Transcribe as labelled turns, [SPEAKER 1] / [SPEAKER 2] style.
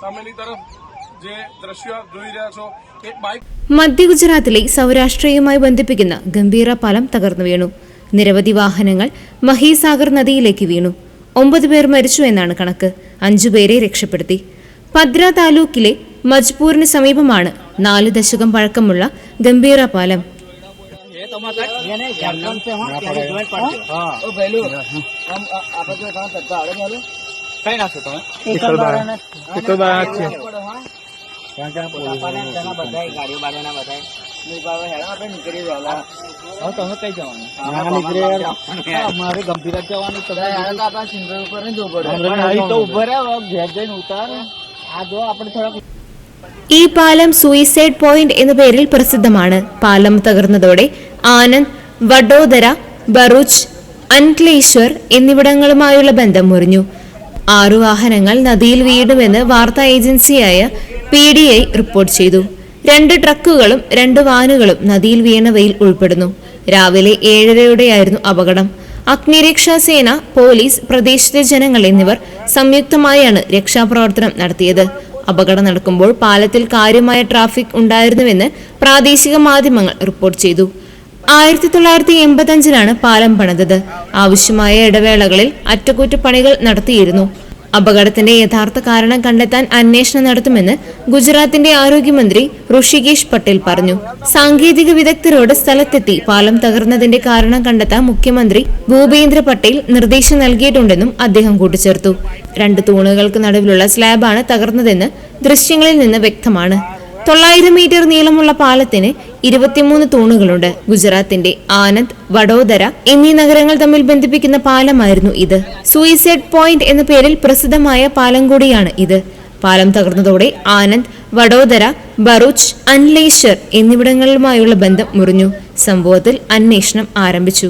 [SPEAKER 1] સામેની તરફ જે દ્રશ્ય જોઈ રહ્યા છો એ બાઇક
[SPEAKER 2] മധ്യ ഗുജറാത്തിലെ സൗരാഷ്ട്രയുമായി ബന്ധിപ്പിക്കുന്ന ഗംഭീര പാലം തകർന്നു വീണു നിരവധി വാഹനങ്ങൾ മഹീസാഗർ നദിയിലേക്ക് വീണു ഒമ്പത് പേർ മരിച്ചു എന്നാണ് കണക്ക് അഞ്ചുപേരെ രക്ഷപ്പെടുത്തി ഭദ്ര താലൂക്കിലെ മജ്പൂരിന് സമീപമാണ് നാല് ദശകം പഴക്കമുള്ള ഗംഭീര പാലം ഈ പാലം സൂയിസൈഡ് പോയിന്റ് എന്ന പേരിൽ പ്രസിദ്ധമാണ്. പാലം തകർന്നതോടെ ആനന്ദ് വഡോദര ബറുജ് അൻക്ലേശ്വർ എന്നിവിടങ്ങളുമായുള്ള ബന്ധം മുറിഞ്ഞു. ആറു വാഹനങ്ങൾ നദിയിൽ വീഴുമെന്ന് വാർത്താ ഏജൻസിയായ പി ഡി ഐ റിപ്പോർട്ട് ചെയ്തു. രണ്ട് ട്രക്കുകളും രണ്ട് വാനുകളും നദിയിൽ വീണവയിൽ ഉൾപ്പെടുന്നു. രാവിലെ ഏഴരയോടെയായിരുന്നു അപകടം. അഗ്നിരക്ഷാ സേന പോലീസ് പ്രദേശത്തെ ജനങ്ങൾ എന്നിവർ സംയുക്തമായാണ് രക്ഷാപ്രവർത്തനം നടത്തിയത്. അപകടം നടക്കുമ്പോൾ പാലത്തിൽ കാര്യമായ ട്രാഫിക് ഉണ്ടായിരുന്നുവെന്ന് പ്രാദേശിക മാധ്യമങ്ങൾ റിപ്പോർട്ട് ചെയ്തു. ആയിരത്തി തൊള്ളായിരത്തി എൺപത്തഞ്ചിലാണ് പാലം പണിതത്. ആവശ്യമായ ഇടവേളകളിൽ അറ്റകുറ്റപ്പണികൾ നടത്തിയിരുന്നു. അപകടത്തിന്റെ യഥാർത്ഥ കാരണം കണ്ടെത്താൻ അന്വേഷണം നടത്തുമെന്ന് ഗുജറാത്തിന്റെ ആരോഗ്യമന്ത്രി ഋഷികേഷ് പട്ടേൽ പറഞ്ഞു. സാങ്കേതിക വിദഗ്ധരോട് സ്ഥലത്തെത്തി പാലം തകർന്നതിന്റെ കാരണം കണ്ടെത്താൻ മുഖ്യമന്ത്രി ഭൂപേന്ദ്ര പട്ടേൽ നിർദ്ദേശം നൽകിയിട്ടുണ്ടെന്നും അദ്ദേഹം കൂട്ടിച്ചേർത്തു. രണ്ട് തൂണുകൾക്ക് നടുവിലുള്ള സ്ലാബാണ് തകർന്നതെന്ന് ദൃശ്യങ്ങളിൽ നിന്ന് വ്യക്തമാണ്. തൊള്ളായിരം മീറ്റർ നീളമുള്ള പാലത്തിന് ഇരുപത്തിമൂന്ന് തൂണുകളുണ്ട്. ഗുജറാത്തിന്റെ ആനന്ദ് വഡോദര എന്നീ നഗരങ്ങൾ തമ്മിൽ ബന്ധിപ്പിക്കുന്ന പാലമായിരുന്നു ഇത്. സൂയിസൈഡ് പോയിന്റ് എന്ന പേരിൽ പ്രസിദ്ധമായ പാലം കൂടിയാണ് ഇത്. പാലം തകർന്നതോടെ ആനന്ദ് വഡോദര ബറൂച്ച് അൻലേശ്വർ എന്നിവിടങ്ങളുമായുള്ള ബന്ധം മുറിഞ്ഞു. സംഭവത്തിൽ അന്വേഷണം ആരംഭിച്ചു.